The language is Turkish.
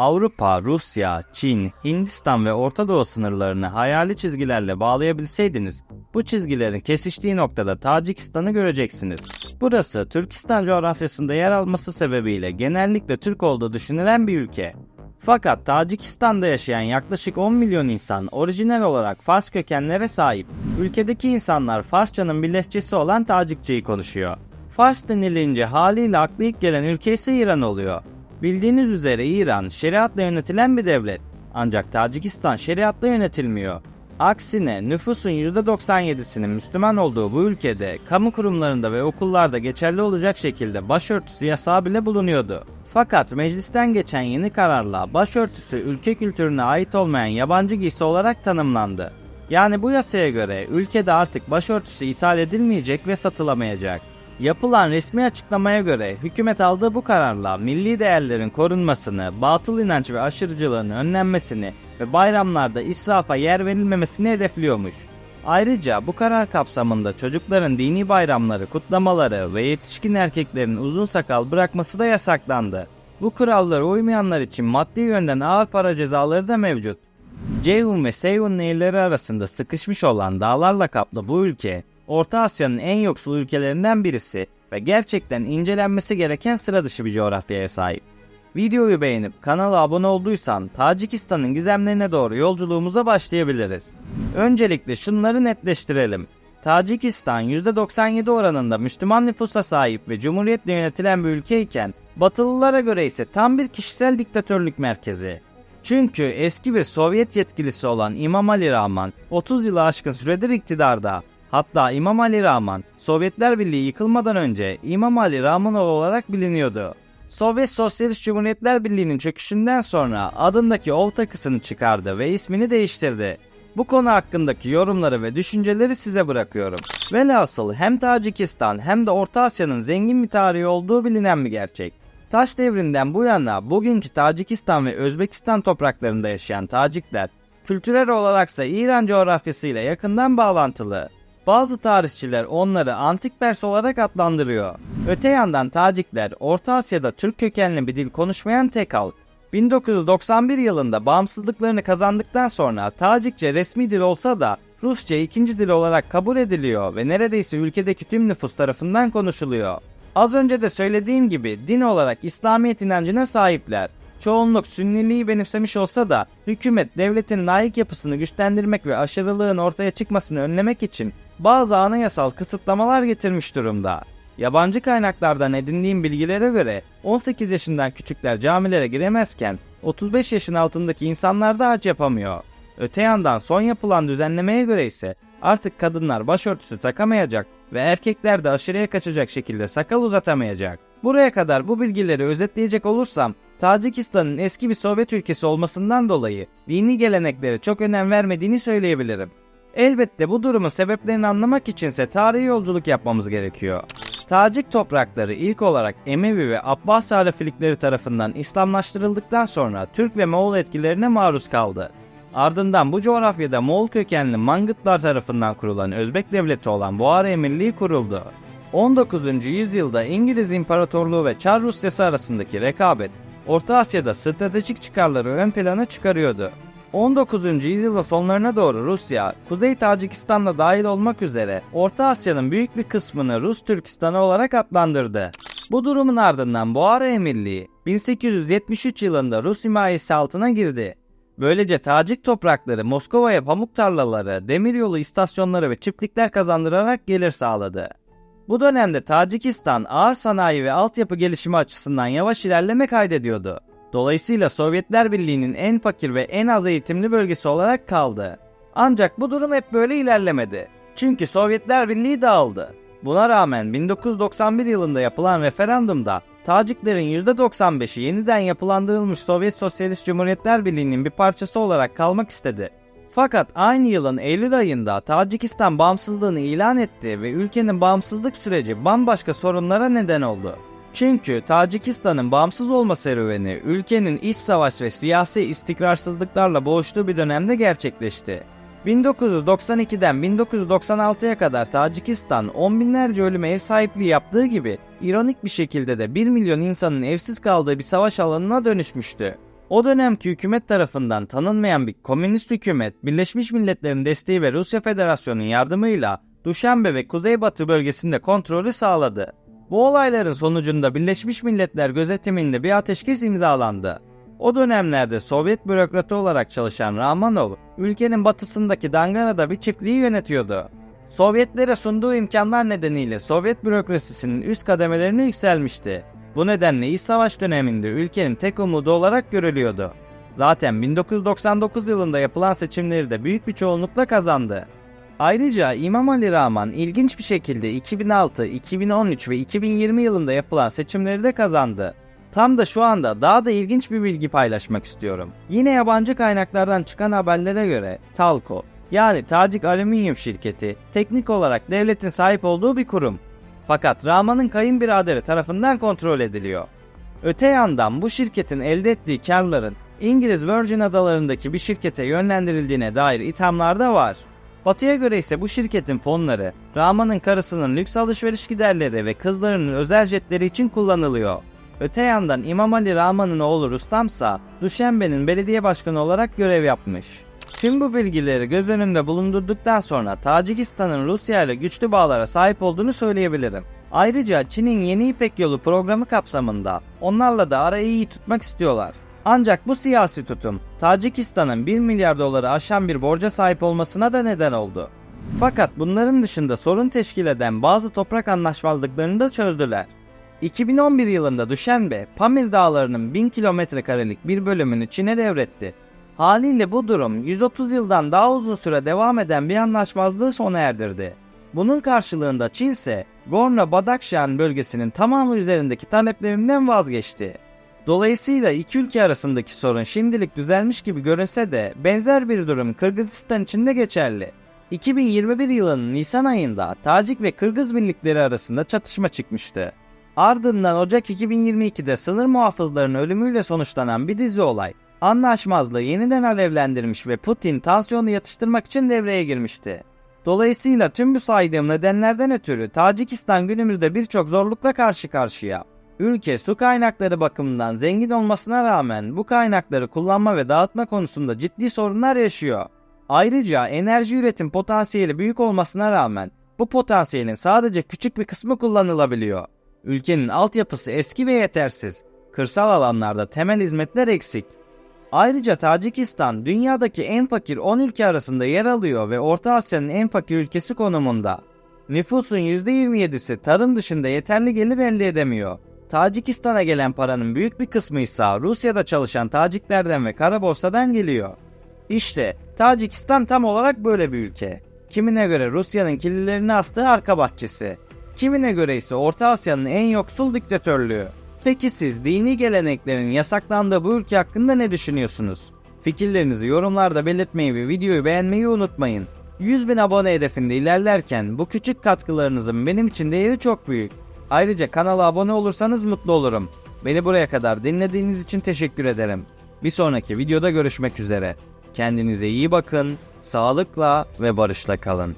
Avrupa, Rusya, Çin, Hindistan ve Orta Doğu sınırlarını hayali çizgilerle bağlayabilseydiniz, bu çizgilerin kesiştiği noktada Tacikistan'ı göreceksiniz. Burası Türkistan coğrafyasında yer alması sebebiyle genellikle Türk olduğu düşünülen bir ülke. Fakat Tacikistan'da yaşayan yaklaşık 10 milyon insan orijinal olarak Fars kökenlere sahip. Ülkedeki insanlar Farsçanın bir lehçesi olan Tacikçeyi konuşuyor. Fars denilince haliyle aklı ilk gelen ülke ise İran oluyor. Bildiğiniz üzere İran şeriatla yönetilen bir devlet. Ancak Tacikistan şeriatla yönetilmiyor. Aksine nüfusun %97'sinin Müslüman olduğu bu ülkede kamu kurumlarında ve okullarda geçerli olacak şekilde başörtüsü yasağı bile bulunuyordu. Fakat meclisten geçen yeni kararla başörtüsü ülke kültürüne ait olmayan yabancı giysi olarak tanımlandı. Yani bu yasaya göre ülkede artık başörtüsü ithal edilmeyecek ve satılamayacak. Yapılan resmi açıklamaya göre hükümet aldığı bu kararla milli değerlerin korunmasını, batıl inanç ve aşırıcılığın önlenmesini ve bayramlarda israfa yer verilmemesini hedefliyormuş. Ayrıca bu karar kapsamında çocukların dini bayramları kutlamaları ve yetişkin erkeklerin uzun sakal bırakması da yasaklandı. Bu kurallara uymayanlar için maddi yönden ağır para cezaları da mevcut. Ceyhun ve Seyhun nehirleri arasında sıkışmış olan dağlarla kaplı bu ülke, Orta Asya'nın en yoksul ülkelerinden birisi ve gerçekten incelenmesi gereken sıra dışı bir coğrafyaya sahip. Videoyu beğenip kanala abone olduysan Tacikistan'ın gizemlerine doğru yolculuğumuza başlayabiliriz. Öncelikle şunları netleştirelim. Tacikistan %97 oranında Müslüman nüfusa sahip ve cumhuriyetle yönetilen bir ülkeyken Batılılara göre ise tam bir kişisel diktatörlük merkezi. Çünkü eski bir Sovyet yetkilisi olan İmam Ali Rahman 30 yılı aşkın süredir iktidarda. Hatta İmam Ali Rahman Sovyetler Birliği yıkılmadan önce İmam Ali Rahmanov olarak biliniyordu. Sovyet Sosyalist Cumhuriyetler Birliği'nin çöküşünden sonra adındaki ov takısını çıkardı ve ismini değiştirdi. Bu konu hakkındaki yorumları ve düşünceleri size bırakıyorum. Velhasıl hem Tacikistan hem de Orta Asya'nın zengin bir tarihi olduğu bilinen bir gerçek. Taş devrinden bu yana bugünkü Tacikistan ve Özbekistan topraklarında yaşayan Tacikler, kültürel olaraksa İran coğrafyasıyla yakından bağlantılı. Bazı tarihçiler onları Antik Pers olarak adlandırıyor. Öte yandan Tacikler Orta Asya'da Türk kökenli bir dil konuşmayan tek halk. 1991 yılında bağımsızlıklarını kazandıktan sonra Tacikçe resmi dil olsa da Rusça ikinci dil olarak kabul ediliyor ve neredeyse ülkedeki tüm nüfus tarafından konuşuluyor. Az önce de söylediğim gibi din olarak İslamiyet inancına sahipler. Çoğunluk sünniliği benimsemiş olsa da hükümet devletin layık yapısını güçlendirmek ve aşırılığın ortaya çıkmasını önlemek için bazı anayasal kısıtlamalar getirmiş durumda. Yabancı kaynaklardan edindiğim bilgilere göre 18 yaşından küçükler camilere giremezken 35 yaşın altındaki insanlar da hac yapamıyor. Öte yandan son yapılan düzenlemeye göre ise artık kadınlar başörtüsü takamayacak ve erkekler de aşırıya kaçacak şekilde sakal uzatamayacak. Buraya kadar bu bilgileri özetleyecek olursam Tacikistan'ın eski bir Sovyet ülkesi olmasından dolayı dini geleneklere çok önem vermediğini söyleyebilirim. Elbette bu durumun sebeplerini anlamak içinse tarihi yolculuk yapmamız gerekiyor. Tacik toprakları ilk olarak Emevi ve Abbas halifelikleri tarafından İslamlaştırıldıktan sonra Türk ve Moğol etkilerine maruz kaldı. Ardından bu coğrafyada Moğol kökenli Mangıtlar tarafından kurulan Özbek devleti olan Buhara Emirliği kuruldu. 19. yüzyılda İngiliz İmparatorluğu ve Çar Rusyası arasındaki rekabet Orta Asya'da stratejik çıkarları ön plana çıkarıyordu. 19. yüzyılın sonlarına doğru Rusya, Kuzey Tacikistan'da dahil olmak üzere Orta Asya'nın büyük bir kısmını Rus Türkistanı olarak adlandırdı. Bu durumun ardından Buhara Emirliği 1873 yılında Rus himayesi altına girdi. Böylece Tacik toprakları Moskova'ya pamuk tarlaları, demiryolu istasyonları ve çiftlikler kazandırarak gelir sağladı. Bu dönemde Tacikistan ağır sanayi ve altyapı gelişimi açısından yavaş ilerleme kaydediyordu. Dolayısıyla Sovyetler Birliği'nin en fakir ve en az eğitimli bölgesi olarak kaldı. Ancak bu durum hep böyle ilerlemedi. Çünkü Sovyetler Birliği dağıldı. Buna rağmen 1991 yılında yapılan referandumda Taciklerin %95'i yeniden yapılandırılmış Sovyet Sosyalist Cumhuriyetler Birliği'nin bir parçası olarak kalmak istedi. Fakat aynı yılın Eylül ayında Tacikistan bağımsızlığını ilan etti ve ülkenin bağımsızlık süreci bambaşka sorunlara neden oldu. Çünkü Tacikistan'ın bağımsız olma serüveni ülkenin iç savaş ve siyasi istikrarsızlıklarla boğuştuğu bir dönemde gerçekleşti. 1992'den 1996'ya kadar Tacikistan on binlerce ölüme ev sahipliği yaptığı gibi ironik bir şekilde de 1 milyon insanın evsiz kaldığı bir savaş alanına dönüşmüştü. O dönemki hükümet tarafından tanınmayan bir komünist hükümet, Birleşmiş Milletler'in desteği ve Rusya Federasyonu'nun yardımıyla Duşanbe ve Kuzeybatı bölgesinde kontrolü sağladı. Bu olayların sonucunda Birleşmiş Milletler gözetiminde bir ateşkes imzalandı. O dönemlerde Sovyet bürokratı olarak çalışan Ramanov, ülkenin batısındaki Dangana'da bir çiftliği yönetiyordu. Sovyetlere sunduğu imkanlar nedeniyle Sovyet bürokrasisinin üst kademelerine yükselmişti. Bu nedenle İç Savaş döneminde ülkenin tek umudu olarak görülüyordu. Zaten 1999 yılında yapılan seçimleri de büyük bir çoğunlukla kazandı. Ayrıca İmam Ali Rahman ilginç bir şekilde 2006, 2013 ve 2020 yılında yapılan seçimleri de kazandı. Tam da şu anda daha da ilginç bir bilgi paylaşmak istiyorum. Yine yabancı kaynaklardan çıkan haberlere göre Talko yani Tacik Alüminyum Şirketi teknik olarak devletin sahip olduğu bir kurum. Fakat Rahman'ın kayınbiraderi tarafından kontrol ediliyor. Öte yandan bu şirketin elde ettiği karların İngiliz Virgin Adaları'ndaki bir şirkete yönlendirildiğine dair ithamlar da var. Batı'ya göre ise bu şirketin fonları Rahman'ın karısının lüks alışveriş giderleri ve kızlarının özel jetleri için kullanılıyor. Öte yandan İmam Ali Rahman'ın oğlu Rustamsa Duşenbe'nin belediye başkanı olarak görev yapmış. Tüm bu bilgileri göz önünde bulundurduktan sonra Tacikistan'ın Rusya ile güçlü bağlara sahip olduğunu söyleyebilirim. Ayrıca Çin'in Yeni İpek Yolu programı kapsamında onlarla da arayı iyi tutmak istiyorlar. Ancak bu siyasi tutum Tacikistan'ın 1 milyar doları aşan bir borca sahip olmasına da neden oldu. Fakat bunların dışında sorun teşkil eden bazı toprak anlaşmazlıklarını da çözdüler. 2011 yılında Duşenbe, Pamir Dağları'nın 1000 kilometre karelik bir bölümünü Çin'e devretti. Haliyle bu durum 130 yıldan daha uzun süre devam eden bir anlaşmazlığı sona erdirdi. Bunun karşılığında Çin ise Gorno-Badakhshan bölgesinin tamamı üzerindeki taleplerinden vazgeçti. Dolayısıyla iki ülke arasındaki sorun şimdilik düzelmiş gibi görünse de benzer bir durum Kırgızistan için de geçerli. 2021 yılının Nisan ayında Tacik ve Kırgız birlikleri arasında çatışma çıkmıştı. Ardından Ocak 2022'de sınır muhafızlarının ölümüyle sonuçlanan bir dizi olay anlaşmazlığı yeniden alevlendirmiş ve Putin tansiyonu yatıştırmak için devreye girmişti. Dolayısıyla tüm bu saydığım nedenlerden ötürü Tacikistan günümüzde birçok zorlukla karşı karşıya. Ülke su kaynakları bakımından zengin olmasına rağmen bu kaynakları kullanma ve dağıtma konusunda ciddi sorunlar yaşıyor. Ayrıca enerji üretim potansiyeli büyük olmasına rağmen bu potansiyelin sadece küçük bir kısmı kullanılabiliyor. Ülkenin altyapısı eski ve yetersiz. Kırsal alanlarda temel hizmetler eksik. Ayrıca Tacikistan dünyadaki en fakir 10 ülke arasında yer alıyor ve Orta Asya'nın en fakir ülkesi konumunda. Nüfusun %27'si tarım dışında yeterli gelir elde edemiyor. Tacikistan'a gelen paranın büyük bir kısmı ise Rusya'da çalışan Taciklerden ve kara borsadan geliyor. İşte Tacikistan tam olarak böyle bir ülke. Kimine göre Rusya'nın kirlilerini astığı arka bahçesi. Kimine göre ise Orta Asya'nın en yoksul diktatörlüğü. Peki siz dini geleneklerin yasaklandığı bu ülke hakkında ne düşünüyorsunuz? Fikirlerinizi yorumlarda belirtmeyi ve videoyu beğenmeyi unutmayın. 100 bin abone hedefinde ilerlerken bu küçük katkılarınızın benim için değeri çok büyük. Ayrıca kanala abone olursanız mutlu olurum. Beni buraya kadar dinlediğiniz için teşekkür ederim. Bir sonraki videoda görüşmek üzere. Kendinize iyi bakın, sağlıkla ve barışla kalın.